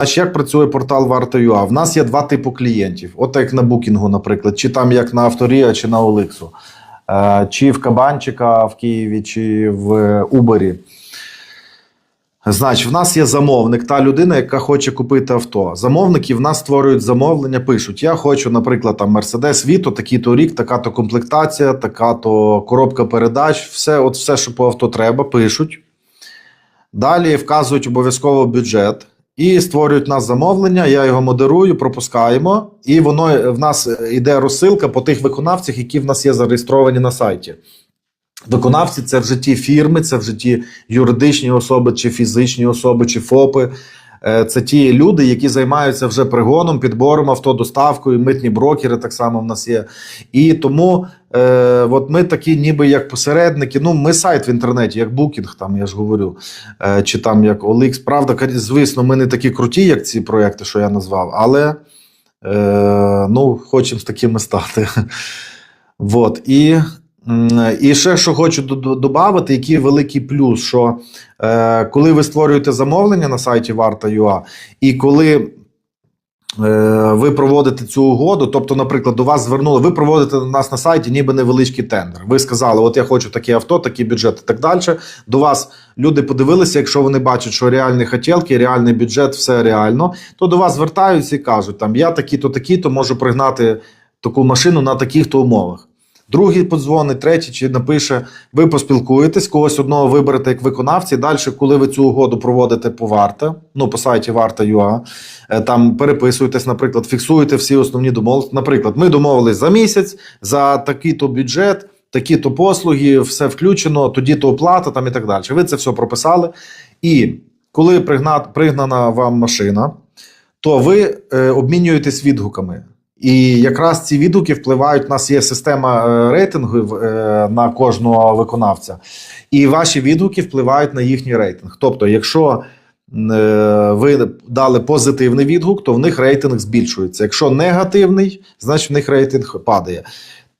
Значить, як працює портал Варта.ua? В нас є два типи клієнтів. От як на букінгу, наприклад, чи там як на Авторія, чи на Оликсу, Е, чи в Кабанчика в Києві, чи в Убері. Значить, в нас є замовник, та людина, яка хоче купити авто. Замовники в нас створюють замовлення, пишуть: Я хочу, наприклад, там Mercedes Vito, такий-то рік, така-то комплектація, така-то коробка передач, все, от все, що по авто треба, пишуть. Далі вказують обов'язково бюджет і створюють нас замовлення. Я його модерую, пропускаємо, і воно в нас йде розсилка по тих виконавцях, які в нас є зареєстровані на сайті. Виконавці це в житті фірми, це в житті юридичні особи, чи фізичні особи, чи ФОПи. Е, Це ті люди, які займаються вже пригоном, підбором авто, доставкою, митні брокери так само в нас є. І тому е, от ми такі, ніби як посередники. Ну, ми сайт в інтернеті, як Booking, там я ж говорю, е, чи там як OLX. Правда, звісно, ми не такі круті, як ці проекти, що я назвав, але е, ну, хочемо з такими стати. Вот. І, і ще що хочу додати, який великий плюс, що е, коли ви створюєте замовлення на сайті Варта.ua, і коли е, ви проводите цю угоду, тобто, наприклад, до вас звернули, ви проводите на нас на сайті ніби невеличкий тендер. Ви сказали, от я хочу таке авто, такий бюджет і так далі. До вас люди подивилися, якщо вони бачать, що реальні хотілки, реальний бюджет, все реально, то до вас звертаються і кажуть, там я такі-то, такі-то можу пригнати таку машину на таких-то умовах. Другий подзвонить, третій чи напише, ви поспілкуєтесь, когось одного виберете як виконавці. Далі, коли ви цю угоду проводите по Варта, ну по сайті Варта.ua, е, там переписуєтесь, наприклад, фіксуєте всі основні домовленості. Наприклад, ми домовились за місяць, за такий-то бюджет, такі-то послуги, все включено, тоді-то оплата там і так далі. Ви це все прописали. І коли пригна, пригнана вам машина, то ви е, обмінюєтесь відгуками. І якраз ці відгуки впливають. У нас є система е, рейтингів е, на кожного виконавця, і ваші відгуки впливають на їхній рейтинг. Тобто, якщо е, ви дали позитивний відгук, то в них рейтинг збільшується. Якщо негативний, значить в них рейтинг падає.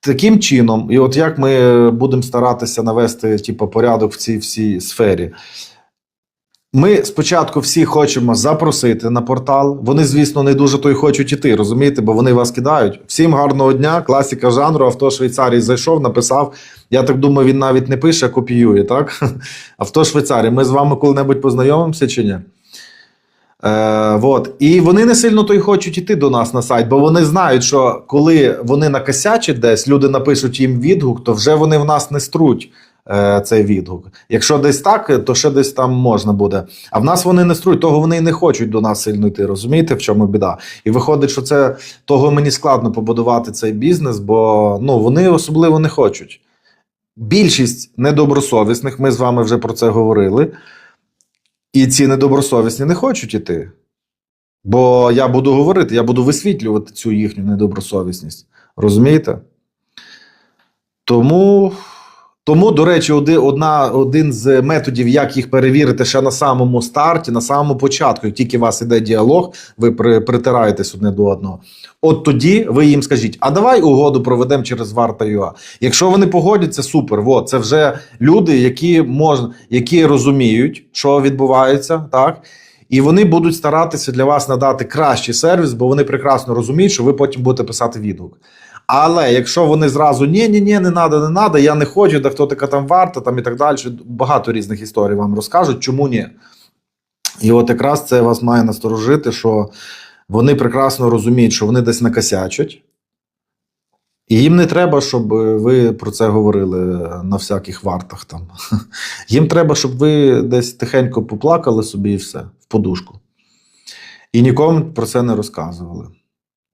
Таким чином, і от як ми будемо старатися навести типу, порядок в цій всій сфері. Ми спочатку всі хочемо запросити на портал. Вони, звісно, не дуже то й хочуть іти, розумієте, бо вони вас кидають. Всім гарного дня, класика жанру. Авто Швейцарії зайшов, написав. Я так думаю, він навіть не пише, а копіює, так? Авто Швейцарії. Ми з вами коли-небудь познайомимося чи ні? Е, вот. І вони не сильно то хочуть іти до нас на сайт, бо вони знають, що коли вони накосячать десь, люди напишуть їм відгук, то вже вони в нас не струть е, цей відгук. Якщо десь так, то ще десь там можна буде. А в нас вони не струють, того вони і не хочуть до нас сильно йти. Розумієте, в чому біда? І виходить, що це того мені складно побудувати цей бізнес, бо ну, вони особливо не хочуть. Більшість недобросовісних, ми з вами вже про це говорили. І ці недобросовісні не хочуть іти. Бо я буду говорити, я буду висвітлювати цю їхню недобросовісність. Розумієте? Тому, тому до речі, один, одна, один з методів, як їх перевірити ще на самому старті, на самому початку, як тільки у вас іде діалог, ви при, притираєтесь одне до одного. От тоді ви їм скажіть: а давай угоду проведемо через Варта.ua. Якщо вони погодяться, супер. От, це вже люди, які можна, які розуміють, що відбувається, так. І вони будуть старатися для вас надати кращий сервіс, бо вони прекрасно розуміють, що ви потім будете писати відгук. Але якщо вони зразу ні, ні, ні, не треба, не треба, я не хочу, де хто така там варта, там і так далі. Багато різних історій вам розкажуть, чому ні. І от якраз це вас має насторожити, що вони прекрасно розуміють, що вони десь накосячать. І їм не треба, щоб ви про це говорили на всяких вартах там. Їм треба, щоб ви десь тихенько поплакали собі і все в подушку. І нікому про це не розказували.